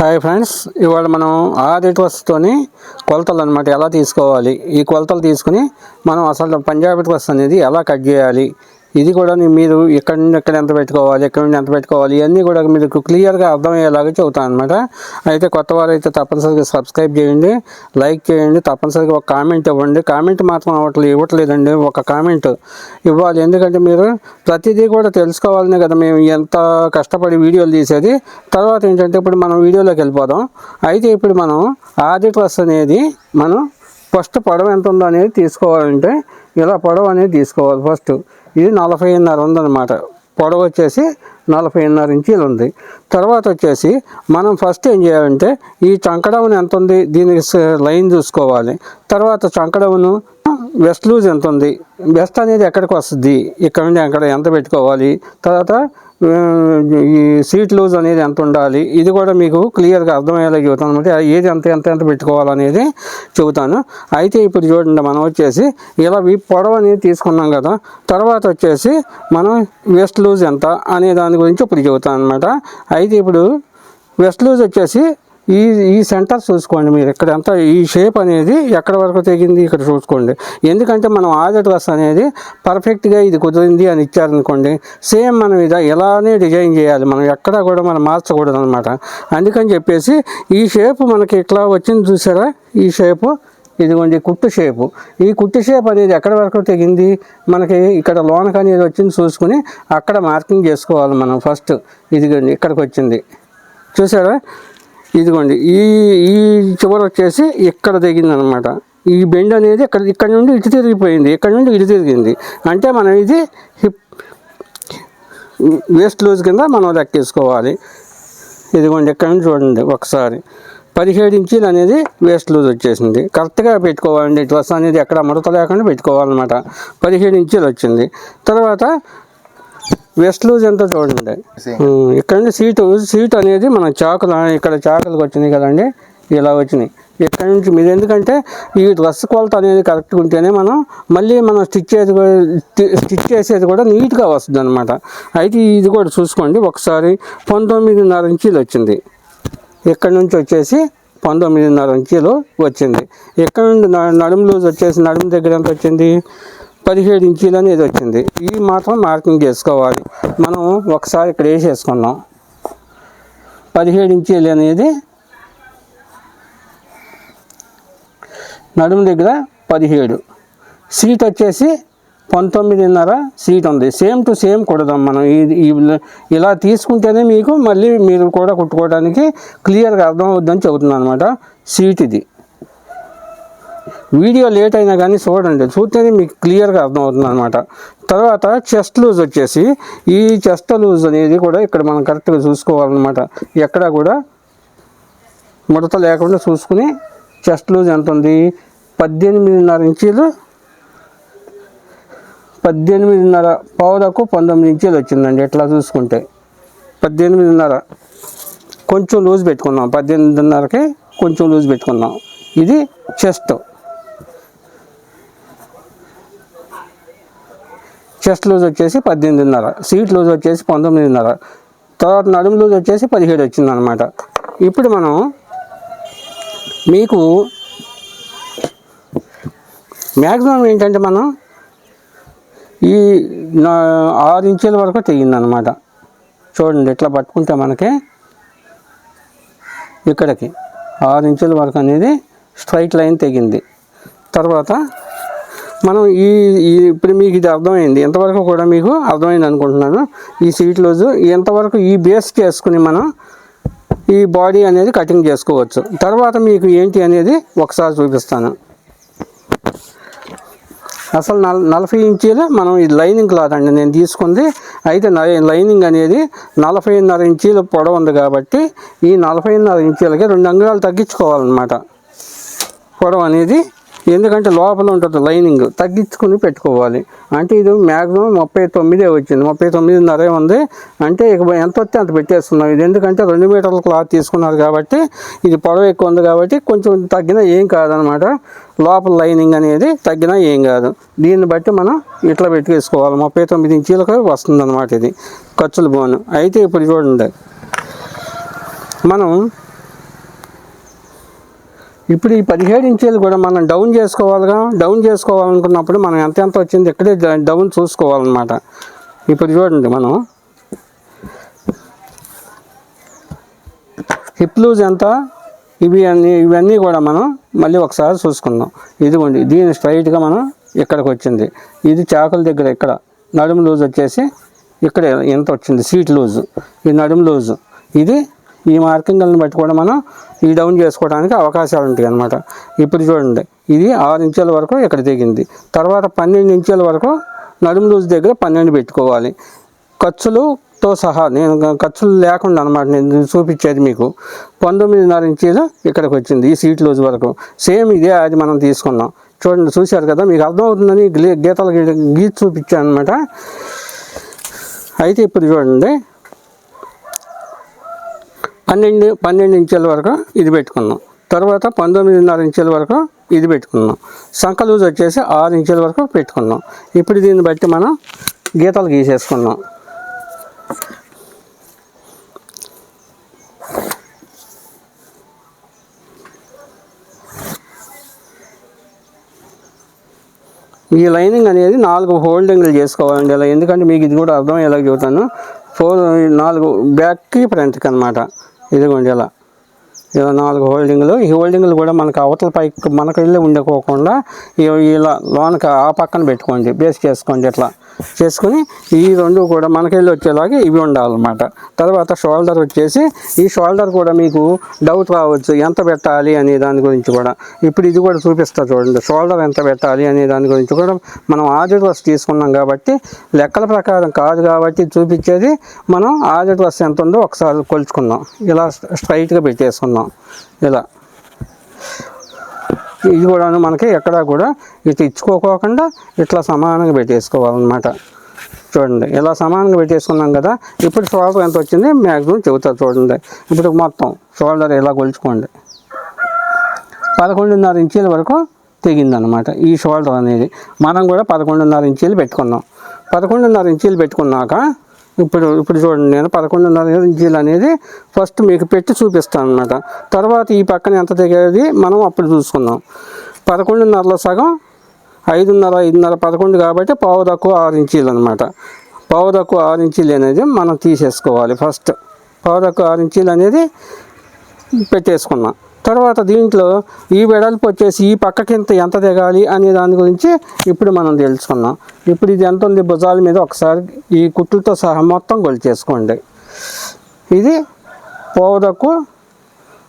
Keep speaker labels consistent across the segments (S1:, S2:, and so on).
S1: Hi friends ఇవాళ మనం ఆదిట్ వస్తుతోని కొలతలు అనమాట ఎలా తీసుకోవాలి? ఈ కొలతలు తీసుకుని మనం అసలు పంజాబీ వస్తు అనేది ఎలా కట్ చేయాలి? ఇది కూడా మీరు ఎక్కడి నుండి ఎక్కడ ఎంత పెట్టుకోవాలి ఎక్కడి నుండి ఎంత పెట్టుకోవాలి ఇవన్నీ కూడా మీకు క్లియర్గా అర్థమయ్యేలాగా చెబుతాను అనమాట అయితే కొత్త వారు అయితే తప్పనిసరిగా సబ్స్క్రైబ్ చేయండి లైక్ చేయండి తప్పనిసరిగా ఒక కామెంట్ ఇవ్వండి. కామెంట్ మాత్రం అవ్వట్లేదు ఇవ్వట్లేదండి ఒక కామెంట్ ఇవ్వాలి. ఎందుకంటే మీరు ప్రతిదీ కూడా తెలుసుకోవాలనే కదా మేము ఎంత కష్టపడి వీడియోలు తీసేది. తర్వాత ఏంటంటే ఇప్పుడు మనం వీడియోలోకి వెళ్ళిపోదాం. అయితే ఇప్పుడు మనం ఆది డ్రెస్ అనేది మనం ఫస్ట్ పొడవు ఎంత ఉందో అనేది తీసుకోవాలంటే ఇలా పొడవు అనేది తీసుకోవాలి ఫస్ట్. ఇది నలభైన్నర ఉందన్నమాట. పొడవు వచ్చేసి నలభైన్నర ఇంచీలు ఉంది. తర్వాత వచ్చేసి మనం ఫస్ట్ ఏం చేయాలంటే ఈ చంకడవును ఎంత ఉంది? దీనికి లైన్ చూసుకోవాలి. తర్వాత చంకడవును వెస్ట్ లూజ్ ఎంత ఉంది? వెస్ట్ అనేది ఎక్కడికి వస్తుంది? ఇక్కడ నుండి అక్కడ ఎంత పెట్టుకోవాలి? తర్వాత ఈ సీట్ లూజ్ అనేది ఎంత ఉండాలి? ఇది కూడా మీకు క్లియర్గా అర్థమయ్యేలా చెబుతాను అనమాట. ఏది ఎంత ఎంత ఎంత పెట్టుకోవాలనేది చెబుతాను. అయితే ఇప్పుడు చూడండి మనం వచ్చేసి ఇలా ఈ పొడవు అనేది తీసుకున్నాం కదా తర్వాత వచ్చేసి మనం వెస్ట్ లూజ్ ఎంత అనే దాని గురించి ఇప్పుడు చెబుతాను అనమాట. అయితే ఇప్పుడు వెస్ట్ లూజ్ వచ్చేసి ఈ ఈ సెంటర్ చూసుకోండి మీరు. ఇక్కడ అంతా ఈ షేప్ అనేది ఎక్కడ వరకు తెగింది ఇక్కడ చూసుకోండి. ఎందుకంటే మనం ఆర్డర్ డ్రెస్ అనేది పర్ఫెక్ట్గా ఇది కుదిరింది అని ఇచ్చారనుకోండి సేమ్ మనం ఇది ఇలానే డిజైన్ చేయాలి. మనం ఎక్కడ కూడా మనం మార్చకూడదు అనమాట అందుకని చెప్పేసి ఈ షేప్ మనకి ఇట్లా వచ్చింది చూసారా? ఈ షేపు ఇదిగోండి కుట్టు షేపు. ఈ కుట్టు షేప్ అనేది ఎక్కడ వరకు తెగింది? మనకి ఇక్కడ లోనక అనేది వచ్చింది చూసుకుని అక్కడ మార్కింగ్ చేసుకోవాలి మనం ఫస్ట్. ఇదిగోండి ఇక్కడికి వచ్చింది. చూసారా? ఇదిగోండి ఈ ఈ చివర వచ్చేసి ఇక్కడ దిగింది అనమాట ఈ బెండ్ అనేది ఇక్కడ ఇక్కడ నుండి ఇటు తిరిగిపోయింది ఇక్కడ నుండి ఇటు తిరిగింది. అంటే మనం ఇది హిప్ వేస్ట్ లూజ్ కింద మనం లెక్కేసుకోవాలి. ఇదిగోండి ఇక్కడ నుంచి చూడండి ఒకసారి. పదిహేడు ఇంచీలు అనేది వేస్ట్ లూజ్ వచ్చేసింది. కరెక్ట్గా పెట్టుకోవాలండి డ్రెస్ అనేది ఎక్కడ ముడత లేకుండా పెట్టుకోవాలన్నమాట. పదిహేడు ఇంచీలు వచ్చింది. తర్వాత వెస్ట్ లూజ్ ఎంత చూడండి. ఇక్కడ నుండి సీటు సీట్ అనేది మన చాకులు ఇక్కడ చాకులకు వచ్చినాయి కదండి. ఇలా వచ్చినాయి. ఇక్కడ నుంచి మీరు ఎందుకంటే ఈ డ్రెస్ కొలత అనేది కరెక్ట్గా ఉంటేనే మనం మళ్ళీ మనం స్టిచ్ చేసేది స్టిచ్ చేసేది కూడా నీట్గా వస్తుంది అనమాట అయితే ఇది కూడా చూసుకోండి. ఒకసారి పంతొమ్మిదిన్నర ఇంచీలు వచ్చింది. ఇక్కడ నుంచి వచ్చేసి పంతొమ్మిదిన్నర ఇంచీలు వచ్చింది. ఇక్కడ నుండి నడుము లూజ్ వచ్చేసి నడుము దగ్గర ఎంత వచ్చింది? పదిహేడు ఇంచీలు అనేది వచ్చింది ఈ మాత్రం మార్కింగ్ చేసుకోవాలి. మనం ఒకసారి ఇక్కడ వేసేసుకున్నాం. పదిహేడు ఇంచీలు అనేది నడుము దగ్గర పదిహేడు. సీట్ వచ్చేసి పంతొమ్మిదిన్నర సీట్ ఉంది. సేమ్ టు సేమ్ కుడదాం మనం. ఈ- ఇలా తీసుకుంటేనే మీకు మళ్ళీ మీరు కూడా కుట్టుకోవడానికి క్లియర్గా అర్థం అవుద్దని చెబుతున్నాను అనమాట సీట్ ఇది. వీడియో లేట్ అయినా కానీ చూడండి. చూస్తేనే మీకు క్లియర్గా అర్థమవుతుంది అనమాట తర్వాత చెస్ట్ లూజ్ వచ్చేసి ఈ చెస్ట్ లూజ్ అనేది కూడా ఇక్కడ మనం కరెక్ట్గా చూసుకోవాలన్నమాట. ఎక్కడ కూడా ముడత లేకుండా చూసుకుని చెస్ట్ లూజ్ ఎంత ఉంది? పద్దెనిమిదిన్నర ఇంచీలు పద్దెనిమిదిన్నర పావుదకు పంతొమ్మిది ఇంచీలు వచ్చిందండి ఎట్లా చూసుకుంటే. పద్దెనిమిదిన్నర. కొంచెం లూజ్ పెట్టుకున్నాం. పద్దెనిమిదిన్నరకి కొంచెం లూజ్ పెట్టుకున్నాం. ఇది చెస్ట్. చెస్ట్ లూజ్ వచ్చేసి పద్దెనిమిదిన్నర సీట్ లూజ్ వచ్చేసి పంతొమ్మిదిన్నర తర్వాత నడుము లూజ్ వచ్చేసి పదిహేడు వచ్చింది అనమాట ఇప్పుడు మనం మీకు మ్యాక్సిమం ఏంటంటే మనం ఈ ఆరు ఇంచుల వరకు తెగిందనమాట చూడండి ఇట్లా పట్టుకుంటే మనకి ఇక్కడికి ఆరు ఇంచుల వరకు అనేది స్ట్రైట్ లైన్ తెగింది. తర్వాత మనం ఈ ఇప్పుడు మీకు ఇది అర్థమైంది. ఎంతవరకు కూడా మీకు అర్థమైంది అనుకుంటున్నాను. ఈ సీట్ లూజు ఎంతవరకు ఈ బేస్ చేసుకుని మనం ఈ బాడీ అనేది కటింగ్ చేసుకోవచ్చు. తర్వాత మీకు ఏంటి అనేది ఒకసారి చూపిస్తాను. అసలు నల్ నలభై ఇంచీలు మనం ఈ లైనింగ్ క్లాత్ అండి నేను తీసుకుంది. అయితే లైనింగ్ అనేది నలభైన్నర ఇంచీలు పొడవు ఉంది కాబట్టి ఈ నలభైన్నర ఇంచీలకి రెండు అంగుళాలు తగ్గించుకోవాలన్నమాట. పొడవు అనేది ఎందుకంటే లోపల ఉంటుంది లైనింగ్ తగ్గించుకుని పెట్టుకోవాలి. అంటే ఇది మ్యాక్సిమం ముప్పై తొమ్మిదే వచ్చింది. ముప్పై తొమ్మిదిన్నరే ఉంది. అంటే ఇక ఎంత వస్తే అంత పెట్టేస్తున్నాం. ఇది ఎందుకంటే రెండు మీటర్ల క్లాత్ తీసుకున్నారు కాబట్టి ఇది పొడవు ఎక్కువ ఉంది కాబట్టి కొంచెం తగ్గినా ఏం కాదనమాట. లోపల లైనింగ్ అనేది తగ్గినా ఏం కాదు. దీన్ని బట్టి మనం ఇట్లా పెట్టుకేసుకోవాలి. ముప్పై తొమ్మిది ఇంచీలకు వస్తుంది అనమాట ఇది. ఖర్చుల బోను. అయితే ఇప్పుడు చూడండి. మనం ఇప్పుడు ఈ పదిహేడు ఇంచీలు కూడా మనం డౌన్ చేసుకోవాలిగా డౌన్ చేసుకోవాలనుకున్నప్పుడు మనం ఎంత ఎంత వచ్చింది ఇక్కడే డౌన్ చూసుకోవాలన్నమాట. ఇప్పుడు చూడండి మనం. హిప్ లూజ్ ఎంత? ఇవి అన్నీ ఇవన్నీ కూడా మనం మళ్ళీ ఒకసారి చూసుకుందాం. ఇదిగోండి దీని స్ట్రైట్గా మనం ఇక్కడికి వచ్చింది. ఇది చాకుల దగ్గర ఇక్కడ నడుము లూజ్ వచ్చేసి ఇక్కడ ఎంత వచ్చింది? సీట్ లూజు ఈ నడుము లూజు ఇది ఈ మార్కింగ్లను బట్టి కూడా మనం ఈ డౌన్ చేసుకోవడానికి అవకాశాలు ఉంటాయి అన్నమాట. ఇప్పుడు చూడండి ఇది ఆరు ఇంచుల వరకు ఇక్కడ దిగింది. తర్వాత పన్నెండు ఇంచుల వరకు నడుము లూజ్ దగ్గర పన్నెండు పెట్టుకోవాలి. ఖర్చులుతో సహా నేను ఖర్చులు లేకుండా అనమాట నేను చూపించేది మీకు. పంతొమ్మిదిన్నర ఇంచీలు ఇక్కడికి వచ్చింది ఈ సీట్ లూజ్ వరకు. సేమ్ ఇదే అది మనం తీసుకున్నాం. చూడండి చూశారు కదా మీకు అర్థమవుతుందని గీతలు గీ- చూపించాను అనమాట అయితే ఇప్పుడు చూడండి పన్నెండు పన్నెండు ఇంచుల వరకు ఇది పెట్టుకున్నాం. తర్వాత పంతొమ్మిదిన్నర ఇంచుల వరకు ఇది పెట్టుకున్నాం. సంఖ లూజ్ వచ్చేసి ఆరు ఇంచుల వరకు పెట్టుకున్నాం. ఇప్పుడు దీన్ని బట్టి మనం గీతలు గీసేసుకున్నాం. ఈ లైనింగ్ అనేది నాలుగు హోల్డింగ్లు చేసుకోవాలండి ఇలా. ఎందుకంటే మీకు ఇది కూడా అర్థం ఎలా చెబుతాను. ఫోర్ నాలుగు బ్యాక్కి ఫ్రంట్కి అనమాట ఇదిగోండి ఇలా ఇలా నాలుగు హోల్డింగ్లు. ఈ హోల్డింగ్లు కూడా మనకు అవతల పైకి మనకు వెళ్ళి ఉండకోకుండా ఇలా లోనకి ఆ పక్కన పెట్టుకోండి. బేస్ చేసుకోండి ఇట్లా. చేసుకుని ఈ రెండు కూడా మనకి వెళ్ళి వచ్చేలాగా ఇవి ఉండాలన్నమాట. తర్వాత షోల్డర్ వచ్చేసి ఈ షోల్డర్ కూడా మీకు డౌట్ రావచ్చు ఎంత పెట్టాలి అనే దాని గురించి కూడా. ఇప్పుడు ఇది కూడా చూపిస్తా చూడండి. షోల్డర్ ఎంత పెట్టాలి అనే దాని గురించి కూడా మనం ఆడిట్ డ్రెస్ తీసుకున్నాం కాబట్టి లెక్కల ప్రకారం కాదు కాబట్టి చూపించేది మనం ఆర్డర్ వర్స్ ఎంత ఉందో ఒకసారి కొలుచుకుందాం. ఇలా స్ట్రైట్గా పెట్టేసుకుందాం ఇలా. ఇది కూడా మనకి ఎక్కడా కూడా ఇటు ఇచ్చుకోకోకుండా ఇట్లా సమానంగా పెట్టేసుకోవాలన్నమాట. చూడండి ఇలా సమానంగా పెట్టేసుకున్నాం కదా ఇప్పుడు షోల్డర్ ఎంత వచ్చింది? మ్యాక్సిమం చెబుతారు చూడండి. ఇప్పుడు మొత్తం షోల్డర్ ఇలా కొలుచుకోండి. పదకొండున్నర ఇంచీల వరకు తెగిందనమాట ఈ షోల్డర్ అనేది. మనం కూడా పదకొండున్నర ఇంచీలు పెట్టుకున్నాం. పదకొండున్నర ఇంచీలు పెట్టుకున్నాక ఇప్పుడు ఇప్పుడు చూడండి నేను పదకొండున్నర ఇంచీలు అనేది ఫస్ట్ మీకు పెట్టి చూపిస్తాను అనమాట తర్వాత ఈ పక్కన ఎంత దిగేది మనం అప్పుడు చూసుకుందాం. పదకొండున్నరలో సగం ఐదున్నర ఐదున్నర పదకొండు కాబట్టి పావు తక్కువ ఆరు ఇంచీలు అనమాట పావు తక్కువ ఆరు ఇంచీలు అనేది మనం తీసేసుకోవాలి ఫస్ట్ పావు తక్కువ ఆరు ఇంచీలు అనేది పెట్టేసుకున్నాం. తర్వాత దీంట్లో ఈ వెడల్పు వచ్చేసి ఈ పక్కకింత ఎంత దిగాలి అనే దాని గురించి ఇప్పుడు మనం తెలుసుకున్నాం. ఇప్పుడు ఇది ఎంత ఉంది భుజాల మీద ఒకసారి ఈ కుట్లతో సహా మొత్తం కొలిచేసుకోండి ఇది పోవదకు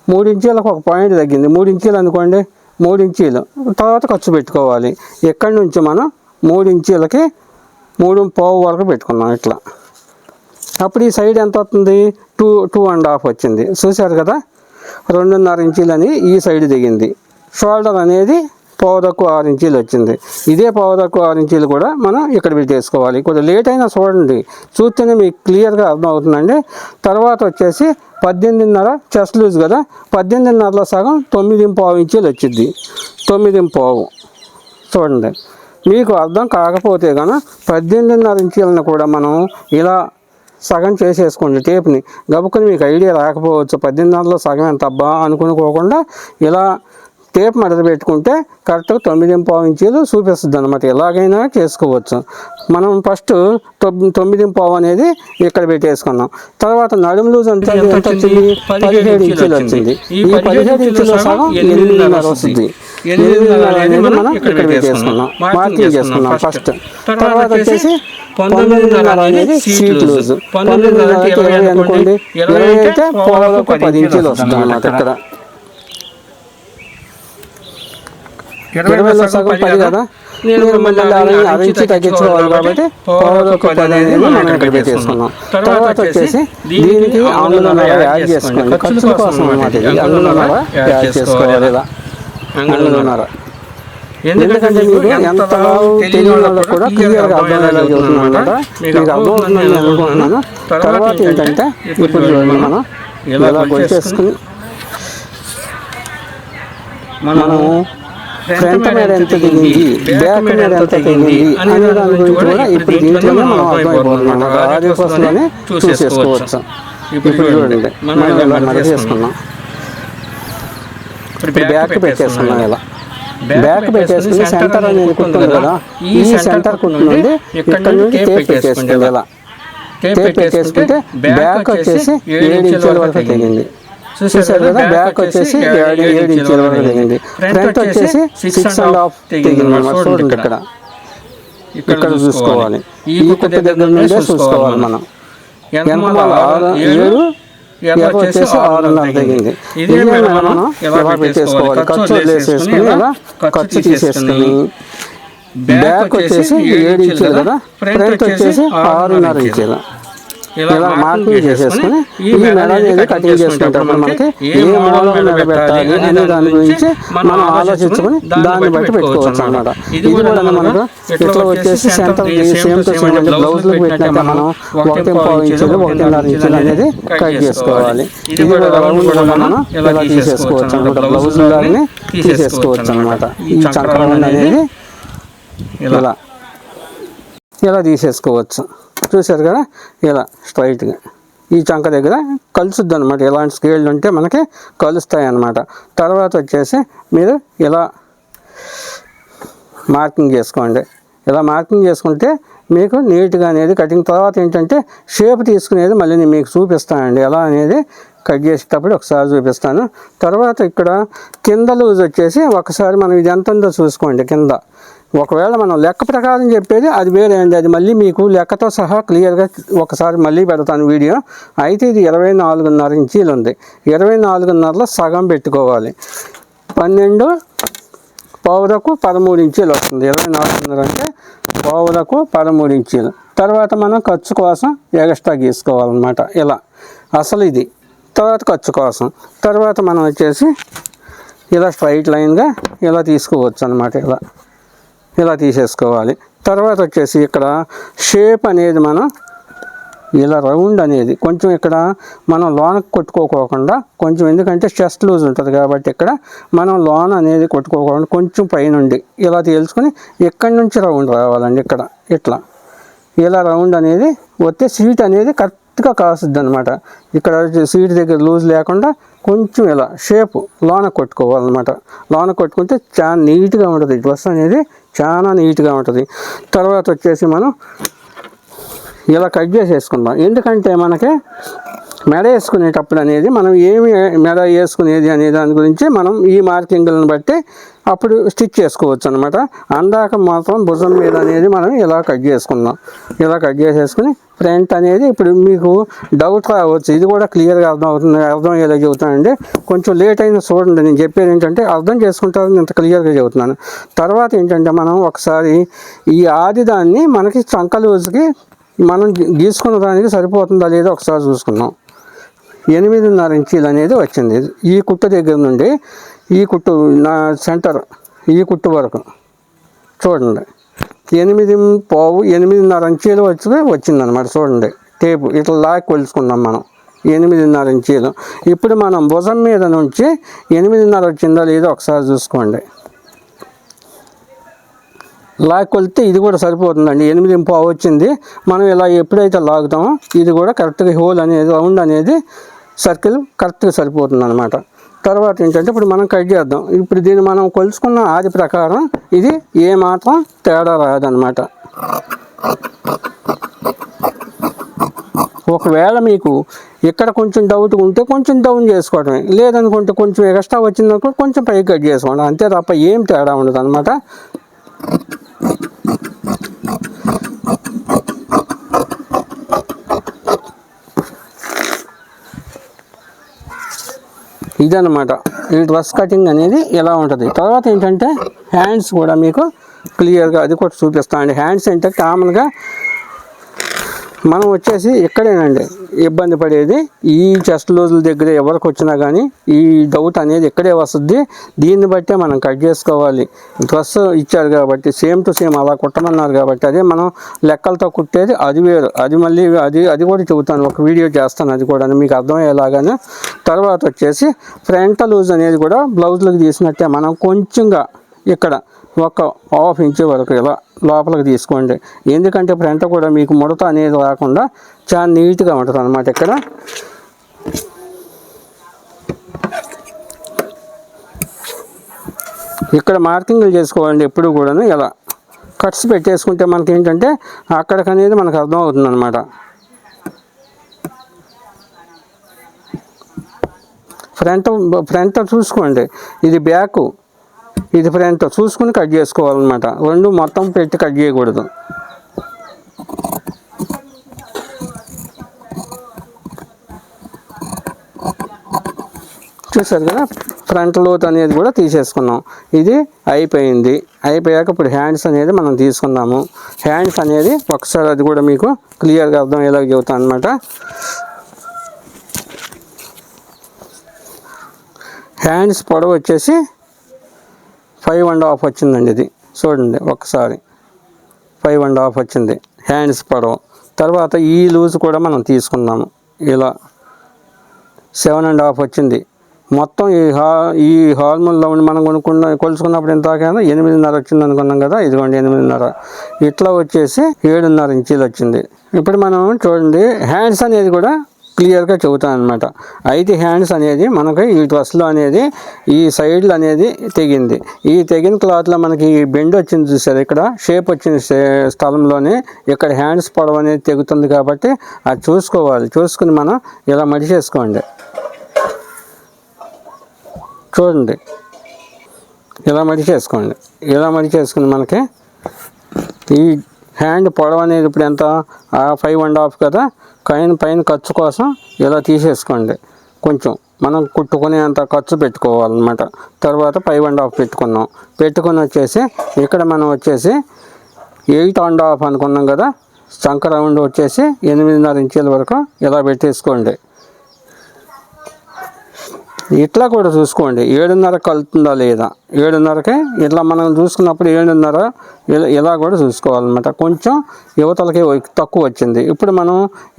S1: మూడు ఇంచీలకు ఒక పాయింట్ తగ్గింది. మూడు ఇంచీలు అనుకోండి మూడు ఇంచీలు. తర్వాత ఖర్చు పెట్టుకోవాలి. ఎక్కడి నుంచి మనం మూడు ఇంచీలకి మూడు పావు వరకు పెట్టుకున్నాం ఇట్లా. అప్పుడు ఈ సైడ్ ఎంత వస్తుంది? టూ టూ అండ్ హాఫ్ వచ్చింది. చూశారు కదా? రెండున్నర ఇంచీలని ఈ సైడ్ దిగింది. షోల్డర్ అనేది పావుదక్కు ఆరు ఇంచీలు వచ్చింది. ఇదే పావుదక్కు ఆరు ఇంచీలు కూడా మనం ఇక్కడ పెట్టేసుకోవాలి కొద్దిగా లేట్ అయినా చూడండి. చూస్తేనే మీకు క్లియర్గా అర్థమవుతుందండి. తర్వాత వచ్చేసి పద్దెనిమిదిన్నర చెస్ట్ లూజ్ కదా? పద్దెనిమిదిన్నరలో సగం తొమ్మిది పావు ఇంచీలు వచ్చింది తొమ్మిది పావు చూడండి. మీకు అర్థం కాకపోతే కనుక పద్దెనిమిదిన్నర ఇంచీలను కూడా మనం ఇలా సగం చేసేసుకోండి టేప్ని. గబుక్కుని మీకు ఐడియా రాకపోవచ్చు. పద్దెనిమిదిన్నరలో సగం ఎంత అబ్బా అనుకునుకోకుండా ఇలా టేప్ మడత పెట్టుకుంటే కరెక్ట్గా తొమ్మిది పావు ఇంచీలు చూపిస్తుంది అనమాట ఎలాగైనా చేసుకోవచ్చు. మనం ఫస్ట్ తొమ్మిది తొమ్మిది పావు అనేది ఇక్కడ పెట్టేసుకున్నాం. తర్వాత నడుము లూజ్ ఎంత ఎంత వచ్చింది? పదిహేడు ఇంచీలు వచ్చింది. ఈ పదిహేడు ఇంచుల సగం ఎనిమిదిన్నర వస్తుంది. మనం ఇక్కడ మార్కింగ్ చేసుకున్నాం ఫస్ట్ తర్వాత వచ్చేసి పంతొమ్మిదిన్నర అనేది సీట్ లూజ్ పంతొమ్మిదిన్నర అంటే ఇరవై అనుకోండి? ఇరవై అయితే పోలకు పది ఇంచులు వస్తుంది అన్నమాట ఇక్కడ ఇరవైలో సగం పది కదా? నేను మళ్ళీ అరవై అరవై ఇంచి తగ్గించుకోవాలి కాబట్టి పది అనేది మనం ఇక్కడ పెట్టేసుకున్నాం తర్వాత వచ్చేసి దీనికి ఆంగ్లంలో యాడ్ చేసుకోండి. ఖర్చుల కోసం అన్నమాట ఇది. ఆంగ్లంలో యాడ్ చేసుకోవాలి. ఇలా ఎందుకంటే మీకు ఎంత తెలియని వాళ్ళకు కూడా క్లియర్గా అర్థమయ్యేలా చెబుతున్నాను అనమాట. మీకు అర్థమవుతుందని నేను అనుకుంటున్నాను తర్వాత ఏంటంటే ఇప్పుడు చూడండి మనం ఇలా వచ్చేసుకుని మనం ఫ్రంట్ మీద ఎంత దిగింది బ్యాక్ మీద ఎంత దిగింది అనే దాని గురించి కూడా ఇప్పుడు దీంట్లోనే మనం అర్థమైపోతున్నాం ఆడియో కోసంలోనే చూసేసుకోవచ్చు. ఇప్పుడు చూడండి మనం ఇలా మడత చేసుకున్నాం ఇప్పుడు బ్యాక్ పెట్టేసుకున్నాం ఇలా బ్యాక్ పెట్టేసుకుని సెంటర్ అనేది కుట్టుంది కదా. ఈ సెంటర్ కుట్టు నుండి ఇక్కడ నుండి టేప్ పెట్టేసుకుంటే ఇలా టేప్ పెట్టేసుకుంటే బ్యాక్ వచ్చేసి ఏడు ఇంచుల వరకు తెగింది చూసారు కదా? బ్యాక్ వచ్చేసి ఏడు ఏడు ఇంచుల వరకు తెగింది ఫ్రంట్ వచ్చేసి సిక్స్ అండ్ హాఫ్ తెగింది అన్నమాట చూడండి ఇక్కడ. ఇక్కడ చూసుకోవాలి. ఈ కుట్టు దగ్గర నుండే చూసుకోవాలి మనం. ఆరు ఏడు వచ్చేసి ఆరున్నర తగ్గింది ఇది మనం ఇలా పెట్టేసుకోవాలి ఖర్చు వదిలేసేసుకుని ఇలా ఖర్చు తీసేసుకుని బ్యాక్ వచ్చేసి ఏడు ఇంచులు కదా? ఫ్రంట్ వచ్చేసి ఆరున్నర ఇంచులు. ఇలా మార్కింగ్ చేసేసుకుని ఈ మెడ అనేది కటింగ్ చేసుకుంటాం మనకి ఏ మూలం పెట్టాలి అనే దాని గురించి మనం ఆలోచించుకొని దాన్ని బట్టి పెట్టుకోవచ్చు అన్నమాట. ఇది కూడా మనకు ఇట్లా వచ్చేసి సెంటర్ సేమ్ టు సేమ్ అంటే బ్లౌజ్లో పెట్టినాక మనం ఒకటి పావు ఇంచులు ఒకటిన్నర ఇంచులు అనేది కట్ చేసుకోవాలి. ఇది కూడా రౌండ్ కూడా మనం ఇలా తీసేసుకోవచ్చు అనమాట బ్లౌజ్ లాగానే తీసేసుకోవచ్చు అనమాట ఈ చంక రౌండ్ అనేది ఇలా. ఇలా. తీసేసుకోవచ్చు చూసారు కదా? ఇలా స్ట్రైట్గా. ఈ చంక దగ్గర కలుసుద్ది అనమాట ఇలాంటి స్కేళ్ళు ఉంటే మనకి కలుస్తాయి అన్నమాట తర్వాత వచ్చేసి మీరు ఇలా మార్కింగ్ చేసుకోండి. ఇలా మార్కింగ్ చేసుకుంటే మీకు నీట్గా అనేది కటింగ్. తర్వాత ఏంటంటే షేప్ తీసుకునేది మళ్ళీ నేను మీకు చూపిస్తానండి. ఎలా అనేది కట్ చేసేటప్పుడు ఒకసారి చూపిస్తాను. తర్వాత ఇక్కడ కింద లూజ్ వచ్చేసి ఒకసారి మనం ఇది ఎంత ఉందో చూసుకోండి. కింద. ఒకవేళ మనం లెక్క ప్రకారం చెప్పేది అది వేరే అండి. అది మళ్ళీ మీకు లెక్కతో సహా క్లియర్గా ఒకసారి మళ్ళీ పెడతాను వీడియో. అయితే ఇది ఇరవై నాలుగున్నర ఇంచీలు ఉంది. ఇరవై నాలుగున్నరలో సగం పెట్టుకోవాలి. పన్నెండు పావులకు పదమూడు ఇంచీలు వస్తుంది. ఇరవై నాలుగున్నర అంటే పావులకు పదమూడు ఇంచీలు. తర్వాత మనం ఖర్చు కోసం ఎగస్ట్రా గీసుకోవాలన్నమాట. ఇలా. అసలు ఇది. తర్వాత ఖర్చు కోసం. తర్వాత మనం వచ్చేసి ఇలా స్ట్రైట్ లైన్గా ఇలా తీసుకోవచ్చు అనమాట ఇలా. ఇలా తీసేసుకోవాలి. తర్వాత వచ్చేసి ఇక్కడ షేప్ అనేది మనం ఇలా రౌండ్ అనేది కొంచెం ఇక్కడ మనం లోనకు కొట్టుకోకోకుండా కొంచెం ఎందుకంటే చెస్ట్ లూజ్ ఉంటుంది కాబట్టి ఇక్కడ మనం లోన్ అనేది కొట్టుకోకుండా కొంచెం పైనుండి ఇలా తేల్చుకొని ఇక్కడి నుంచి రౌండ్ రావాలండి ఇక్కడ. ఇట్లా. ఇలా రౌండ్ అనేది వస్తే సీట్ అనేది కరెక్ట్ పూర్తిగా కాసుద్ది అనమాట ఇక్కడ సీట్ దగ్గర లూజ్ లేకుండా కొంచెం ఇలా షేప్ లోన కొట్టుకోవాలన్నమాట. లోన కొట్టుకుంటే చాలా నీట్గా ఉంటుంది. డ్రెస్ అనేది చాలా నీట్గా ఉంటుంది. తర్వాత వచ్చేసి మనం ఇలా కట్ చేసేసుకుందాం. ఎందుకంటే మనకి మెడ వేసుకునేటప్పుడు అనేది మనం ఏమి మెడ వేసుకునేది అనే దాని గురించి మనం ఈ మార్కింగ్లను బట్టి అప్పుడు స్టిచ్ చేసుకోవచ్చు అనమాట అందాక మాత్రం భుజం మీద అనేది మనం ఇలా కట్ చేసుకుందాం. ఇలా కట్ చేసేసుకుని ఫ్రంట్ అనేది ఇప్పుడు మీకు డౌట్ రావచ్చు. ఇది కూడా క్లియర్గా అర్థం అవుతుంది. అర్థం అయ్యేలా చెబుతానండి కొంచెం లేట్ అయినా చూడండి. నేను చెప్పేది ఏంటంటే అర్థం చేసుకుంటారని ఇంత క్లియర్గా చెబుతున్నాను. తర్వాత ఏంటంటే మనం ఒకసారి ఈ ఆది దాన్ని మనకి చంక లూజ్కి మనం గీసుకున్న దానికి సరిపోతుందా లేదా ఒకసారి చూసుకుందాం. ఎనిమిదిన్నర ఇంచీలు అనేది వచ్చింది. ఈ కుట్టు దగ్గర నుండి ఈ కుట్టు నా సెంటర్ ఈ కుట్టు వరకు చూడండి. ఎనిమిది పావు ఎనిమిదిన్నర ఇంచీలు వచ్చి వచ్చిందనమాట చూడండి. టేపు ఇట్లా లాక్ కొలుచుకున్నాం మనం. ఎనిమిదిన్నర ఇంచీలు. ఇప్పుడు మనం భుజం మీద నుంచి ఎనిమిదిన్నర వచ్చిందో లేదో ఒకసారి చూసుకోండి. లాక్ కొలితే ఇది కూడా సరిపోతుందండి. ఎనిమిది పావు వచ్చింది. మనం ఇలా ఎప్పుడైతే లాగుతామో ఇది కూడా కరెక్ట్గా హోల్ అనేది రౌండ్ అనేది సర్కిల్ కరెక్ట్గా సరిపోతుంది అనమాట తర్వాత ఏంటంటే ఇప్పుడు మనం కట్ చేద్దాం. ఇప్పుడు దీన్ని మనం కొలుసుకున్న ఆది ప్రకారం ఇది ఏ మాత్రం తేడా రాదనమాట ఒకవేళ మీకు ఇక్కడ కొంచెం డౌట్ ఉంటే కొంచెం డౌన్ చేసుకోవడమే. లేదనుకుంటే కొంచెం ఎక్స్ట్రా వచ్చిందనుకో కొంచెం పైకి కట్ చేసుకోండి. అంతే తప్ప ఏం తేడా ఉండదు అనమాట ఇదన్నమాట. ఈ డ్రెస్ కటింగ్ అనేది ఎలా ఉంటుంది? తర్వాత ఏంటంటే హ్యాండ్స్ కూడా మీకు క్లియర్గా అది కూడా చూపిస్తానండి హ్యాండ్స్ అంటే కామన్గా మనం వచ్చేసి ఇక్కడేనండి. ఇబ్బంది పడేది. ఈ చెస్ట్ లూజుల దగ్గర ఎవరికి వచ్చినా కానీ ఈ డౌట్ అనేది ఇక్కడే వస్తుంది. దీన్ని బట్టే మనం కట్ చేసుకోవాలి. డ్రెస్ ఇచ్చారు కాబట్టి సేమ్ టు సేమ్ అలా కుట్టమన్నారు కాబట్టి అదే మనం లెక్కలతో కుట్టేది అది వేరు. అది మళ్ళీ అది అది కూడా చెబుతాను. ఒక వీడియో చేస్తాను అది కూడా మీకు అర్థమయ్యేలాగానే. తర్వాత వచ్చేసి ఫ్రంట్ లూజ్ అనేది కూడా బ్లౌజ్లకు తీసినట్టే మనం కొంచెంగా ఇక్కడ ఒక హాఫ్ ఇంచ్ వరకు ఇలా లోపలికి తీసుకోండి. ఎందుకంటే ఫ్రంట్ కూడా మీకు ముడత అనేది రాకుండా చాలా నీట్గా ఉంటుంది అనమాట ఇక్కడ. ఇక్కడ మార్కింగ్లు చేసుకోవాలండి ఎప్పుడు కూడాను ఇలా. కట్స్ పెట్టేసుకుంటే మనకి ఏంటంటే అక్కడికి అనేది మనకు అర్థం అవుతుంది అనమాట ఫ్రంట్ ఫ్రంట్ చూసుకోండి. ఇది బ్యాక్. ఇది ఫ్రంట్ చూసుకుని కట్ చేసుకోవాలన్నమాట. రెండు మొత్తం పెట్టి కట్ చేయకూడదు. చూసారు కదా? ఫ్రంట్ లోత్ అనేది కూడా తీసేసుకున్నాం. ఇది అయిపోయింది. అయిపోయాక ఇప్పుడు హ్యాండ్స్ అనేది మనం తీసుకుందాము. హ్యాండ్స్ అనేది ఒకసారి అది కూడా మీకు క్లియర్గా అర్థం ఎలా చెబుతాను అనమాట హ్యాండ్స్ పొడవు వచ్చేసి ఫైవ్ అండ్ హాఫ్ వచ్చిందండి ఇది. చూడండి ఒకసారి. ఫైవ్ అండ్ హాఫ్ వచ్చింది. హ్యాండ్స్ పొడవు తర్వాత ఈ లూజ్ కూడా మనం తీసుకున్నాము. ఇలా సెవెన్ అండ్ హాఫ్ వచ్చింది. మొత్తం ఈ హా ఈ హార్మోన్లో ఉండి మనం కొనుక్కున్న కొలుసుకున్నప్పుడు ఎంత ఎనిమిదిన్నర వచ్చింది అనుకున్నాం కదా? ఇదిగోండి ఎనిమిదిన్నర. ఇట్లా వచ్చేసి ఏడున్నర ఇంచీలు వచ్చింది. ఇప్పుడు మనం చూడండి హ్యాండ్స్ అనేది కూడా క్లియర్గా చెబుతాను అనమాట ఐదు హ్యాండ్స్ అనేది మనకి ఈ డ్రెస్లో అనేది ఈ సైడ్లు అనేది తెగింది. ఈ తెగిన క్లాత్లో మనకి ఈ బెండ్ వచ్చింది చూసారు ఇక్కడ షేప్ వచ్చిన స్థలంలోనే. ఇక్కడ హ్యాండ్స్ పొడవు అనేది తెగుతుంది కాబట్టి అది చూసుకోవాలి. చూసుకుని మనం ఇలా మడిచేసుకోండి చూడండి. ఇలా మడి చేసుకోండి. ఇలా మడి చేసుకుని మనకి ఈ హ్యాండ్ పొడవు అనేది ఇప్పుడు ఎంత? ఫైవ్ అండ్ హాఫ్ కదా? పైన పైన ఖర్చు కోసం ఇలా తీసేసుకోండి. కొంచెం మనం కుట్టుకునే అంత ఖర్చు పెట్టుకోవాలన్నమాట. తర్వాత ఫైవ్ అండ్ హాఫ్ పెట్టుకున్నాం. పెట్టుకుని వచ్చేసి ఇక్కడ మనం వచ్చేసి ఎయిట్ అండ్ హాఫ్ అనుకున్నాం కదా. చంక రౌండ్ వచ్చేసి ఎనిమిదిన్నర ఇంచీల వరకు ఇలా పెట్టేసుకోండి. ఇట్లా కూడా చూసుకోండి. ఏడున్నర కలుతుందా లేదా? ఏడున్నరకే ఇట్లా మనం చూసుకున్నప్పుడు ఏడున్నర ఇలా ఇలా కూడా చూసుకోవాలన్నమాట. కొంచెం యువతలకి తక్కువ వచ్చింది. ఇప్పుడు మనం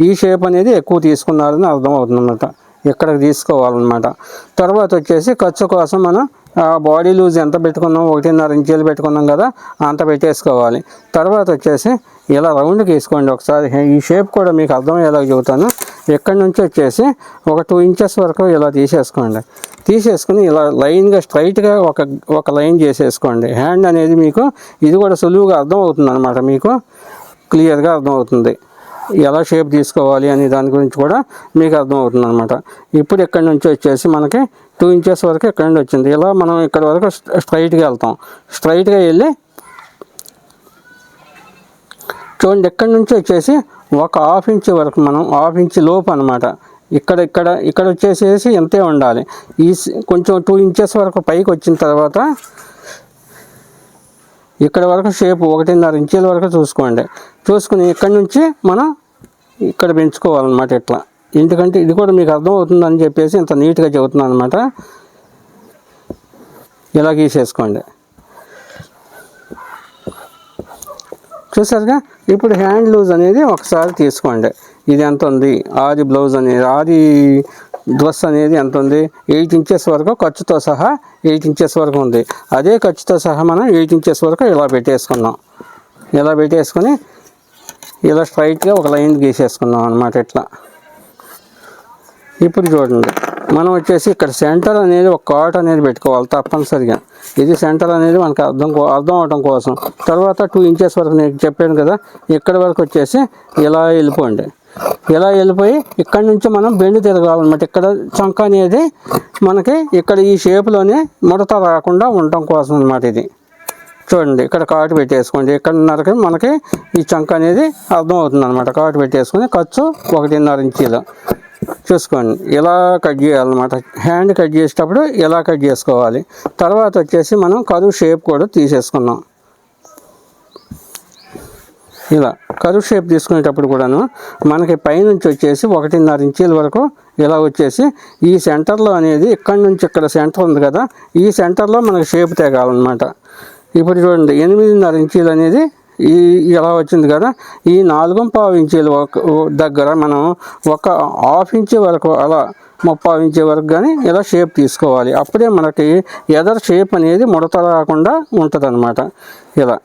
S1: ఈ షేప్ అనేది ఎక్కువ తీసుకున్నారని అర్థం అవుతుందన్నమాట ఇక్కడికి తీసుకోవాలన్నమాట. తర్వాత వచ్చేసి ఖర్చు కోసం మనం బాడీ లూజ్ ఎంత పెట్టుకున్నాం? ఒకటిన్నర ఇంచీలు పెట్టుకున్నాం కదా అంత పెట్టేసుకోవాలి. తర్వాత వచ్చేసి ఇలా రౌండ్కి వేసుకోండి ఒకసారి. ఈ షేప్ కూడా మీకు అర్థమయ్యేలాగా చెబుతాను. ఎక్కడి నుంచి వచ్చేసి ఒక టూ ఇంచెస్ వరకు ఇలా తీసేసుకోండి. తీసేసుకుని ఇలా లైన్గా స్ట్రైట్గా ఒక ఒక లైన్ చేసేసుకోండి. హ్యాండ్ అనేది మీకు ఇది కూడా సులువుగా అర్థం అవుతుంది అనమాట మీకు. క్లియర్గా అర్థమవుతుంది. ఎలా షేప్ తీసుకోవాలి అనే దాని గురించి కూడా మీకు అర్థమవుతుంది అనమాట ఇప్పుడు ఇక్కడ నుంచి వచ్చేసి మనకి టూ ఇంచెస్ వరకు ఇక్కడ నుండి వచ్చింది. ఇలా మనం ఇక్కడ వరకు స్ట్రైట్గా వెళ్తాం. స్ట్రైట్గా వెళ్ళి చూడండి ఎక్కడి నుంచి వచ్చేసి ఒక హాఫ్ ఇంచ్ వరకు మనం హాఫ్ ఇంచ్ లోపు అనమాట ఇక్కడ ఇక్కడ ఇక్కడ వచ్చేసేసి ఎంతే ఉండాలి. ఈ కొంచెం టూ ఇంచెస్ వరకు పైకి వచ్చిన తర్వాత ఇక్కడ వరకు షేప్ ఒకటిన్నర ఇంచీల వరకు చూసుకోండి. చూసుకుని ఇక్కడ నుంచి మనం ఇక్కడ పెంచుకోవాలన్నమాట ఇట్లా. ఎందుకంటే ఇది కూడా మీకు అర్థం అవుతుందని చెప్పేసి ఇంత నీట్గా చెబుతున్నాను అనమాట ఇలా గీసేసుకోండి. చూసారుగా? ఇప్పుడు హ్యాండ్ లూజ్ అనేది ఒకసారి తీసుకోండి. ఇది ఎంత ఉంది? ఆది బ్లౌజ్ అనేది ఆది డ్రెస్ అనేది ఎంత ఉంది? ఎయిట్ ఇంచెస్ వరకు ఖర్చుతో సహా ఎయిట్ ఇంచెస్ వరకు ఉంది. అదే ఖర్చుతో సహా మనం ఎయిట్ ఇంచెస్ వరకు ఇలా పెట్టేసుకున్నాం. ఇలా పెట్టేసుకొని ఇలా స్ట్రైట్గా ఒక లైన్ గీసేసుకున్నాం అనమాట ఇట్లా. ఇప్పుడు చూడండి. మనం వచ్చేసి ఇక్కడ సెంటర్ అనేది ఒక కాట్ అనేది పెట్టుకోవాలి తప్పనిసరిగా. ఇది సెంటర్ అనేది మనకు అర్థం అర్థం అవడం కోసం. తర్వాత టూ ఇంచెస్ వరకు నేను చెప్పాను కదా ఇక్కడ వరకు వచ్చేసి ఇలా వెళ్ళిపోండి. ఇలా వెళ్ళిపోయి ఇక్కడ నుంచి మనం బెండ్ తిరగాలన్నమాట. ఇక్కడ చంక అనేది మనకి ఇక్కడ ఈ షేప్లోనే ముడత రాకుండా ఉండటం కోసం అనమాట ఇది. చూడండి ఇక్కడ కాటు పెట్టేసుకోండి. ఇక్కడన్నరకి మనకి ఈ చంక అనేది అర్థం అవుతుంది అనమాట కాటు పెట్టేసుకొని ఖర్చు ఒకటిన్నర ఇంచీలో. చూసుకోండి. ఇలా కట్ చేయాలన్నమాట. హ్యాండ్ కట్ చేసేటప్పుడు ఇలా కట్ చేసుకోవాలి. తర్వాత వచ్చేసి మనం కరువు షేప్ కూడా తీసేసుకున్నాం ఇలా కరువు షేప్ తీసుకునేటప్పుడు కూడాను మనకి పైనుంచి వచ్చేసి ఒకటిన్నర ఇంచీల వరకు ఇలా వచ్చేసి ఈ సెంటర్లో అనేది ఇక్కడ నుంచి ఇక్కడ సెంటర్ ఉంది కదా ఈ సెంటర్లో మనకి షేప్ తేగాలన్నమాట. ఇప్పుడు చూడండి ఎనిమిదిన్నర ఇంచీలు అనేది ఈ ఇలా వచ్చింది కదా? ఈ నాలుగు పావు ఇంచీల దగ్గర మనం ఒక హాఫ్ ఇంచ్ వరకు అలా ముప్పావు ఇంచ్ వరకు కానీ ఇలా షేప్ తీసుకోవాలి. అప్పుడే మనకి ఎదర్ షేప్ అనేది ముడత రాకుండా ఉంటుంది ఇలా.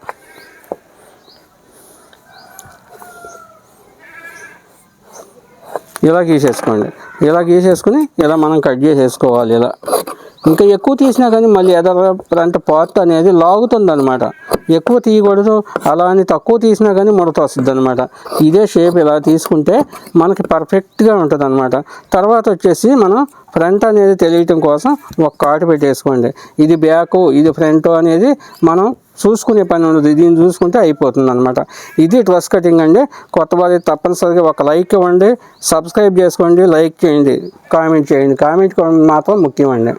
S1: ఇలా గీసేసుకోండి. ఇలా గీసేసుకుని ఇలా మనం కట్ చేసేసుకోవాలి. ఇలా. ఇంకా ఎక్కువ తీసినా కానీ మళ్ళీ ఎదర అంటే పార్ట్ అనేది లాగుతుంది అనమాట ఎక్కువ తీయకూడదు అలా అని తక్కువ తీసినా కానీ ముడత వస్తుంది అనమాట ఇదే షేప్ ఇలా తీసుకుంటే మనకి పర్ఫెక్ట్గా ఉంటుంది అనమాట తర్వాత వచ్చేసి మనం ఫ్రంట్ అనేది తెలియటం కోసం ఒక కాటు పెట్టేసుకోండి. ఇది బ్యాక్ ఇది ఫ్రంట్ అనేది మనం చూసుకునే పని ఉండదు. దీన్ని చూసుకుంటే అయిపోతుంది అనమాట ఇది డ్రెస్ కటింగ్ అండి. కొత్త వారి తప్పనిసరిగా ఒక లైక్ ఇవ్వండి సబ్స్క్రైబ్ చేసుకోండి లైక్ చేయండి కామెంట్ చేయండి. కామెంట్ మాత్రం ముఖ్యమండి